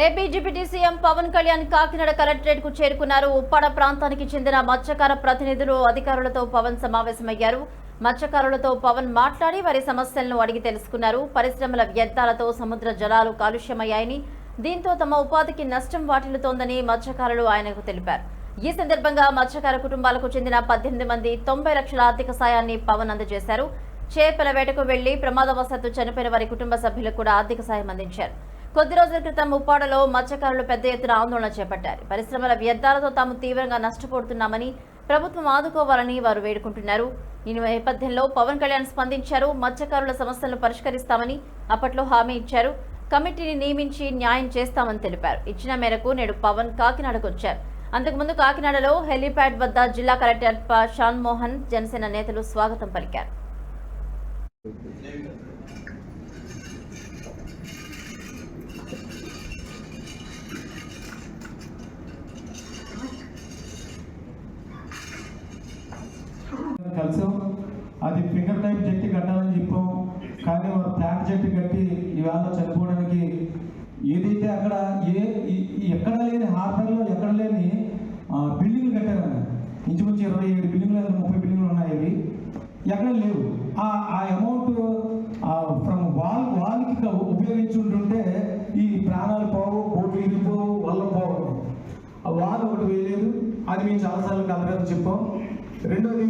AP deputy CM Pawan Kalyan Kakinada కలెక్టరేట్కు చేరుకున్నారు. ఉప్పాడ ప్రాంతానికి చెందిన మత్స్యకార ప్రతినిధులు అధికారులతో పవన్ సమావేశమయ్యారు. మత్స్యకారులతో పవన్ మాట్లాడి వారి సమస్యలను అడిగి తెలుసుకున్నారు. పరిశ్రమల వ్యర్థాలతో సముద్ర జలాలు కాలుష్యమయ్యాయని దీంతో తమ ఉపాధికి నష్టం వాటిల్లుతోందని మత్స్యకారులు ఆయనకు తెలిపారు. ఈ సందర్భంగా మత్స్యకార కుటుంబాలకు చెందిన పద్దెనిమిది మంది తొంభై లక్షల ఆర్థిక సాయాన్ని పవన్ అందజేశారు. చేపల వేటకు వెళ్ళి ప్రమాదవశాత్తు చనిపోయిన వారి కుటుంబ సభ్యులకు కూడా ఆర్థిక సాయం అందించారు. కొద్ది రోజుల క్రితం ఉప్పాడలో మత్స్యకారులు పెద్ద ఎత్తున ఆందోళన చేపట్టారు. పరిశ్రమల వ్యర్థాలతో తాము తీవ్రంగా నష్టపోతున్నామని ప్రభుత్వం ఆదుకోవాలని వారు వేడుకుంటున్నారు. ఈ నేపథ్యంలో పవన్ కళ్యాణ్ స్పందించారు మత్స్యకారుల సమస్యలను పరిష్కరిస్తామని అప్పట్లో హామీ ఇచ్చారు. కమిటీని నియమించి న్యాయం చేస్తామని తెలిపారు. ఇచ్చిన మేరకు నేడు పవన్ కాకినాడకు వచ్చారు. అంతకుముందు కాకినాడలో హెలీప్యాడ్ వద్ద జిల్లా కలెక్టర్ ప. షాన్ మోహన్ జనసేన నేతలు స్వాగతం పలికారు. కలిసాం అది ఫింగర్ టైప్ జట్టి కట్టాలని చెప్పాం. కానీ వారు ప్లాంట్ జట్టి కట్టి ఇవాళ చనిపోవడానికి ఏదైతే అక్కడ ఏ ఎక్కడ లేని హార్బర్లో ఎక్కడ లేని బిల్డింగ్లు కట్టారన్న. ఇంచుమించు ఇరవై ఏడు బిల్డింగ్లు లేదా ముప్పై బిల్డింగ్లు ఉన్నాయి అవి ఎక్కడ లేవు. ఆ ఆ అమౌంట్ ఫ్రమ్ వాల్ వాల్కి ఉపయోగించుంటు అది మేము చాలాసార్లు కలగాలని చెప్పాం. రెండోది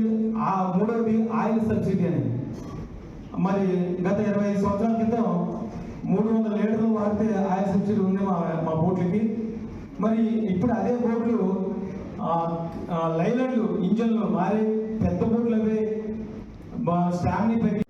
ఆ మూడోది ఆయిల్ సబ్సిడీ అని. మరి గత ఇరవై ఐదు సంవత్సరాల క్రితం మూడు వందల లీటర్లు వాడితే ఆయిల్ సబ్సిడీ ఉంది మా మా బోట్లకి. మరి ఇప్పుడు అదే బోట్లు లైలర్లు ఇంజన్లు మారి పెద్ద బోట్లు అవి స్టామినీ పెరిగి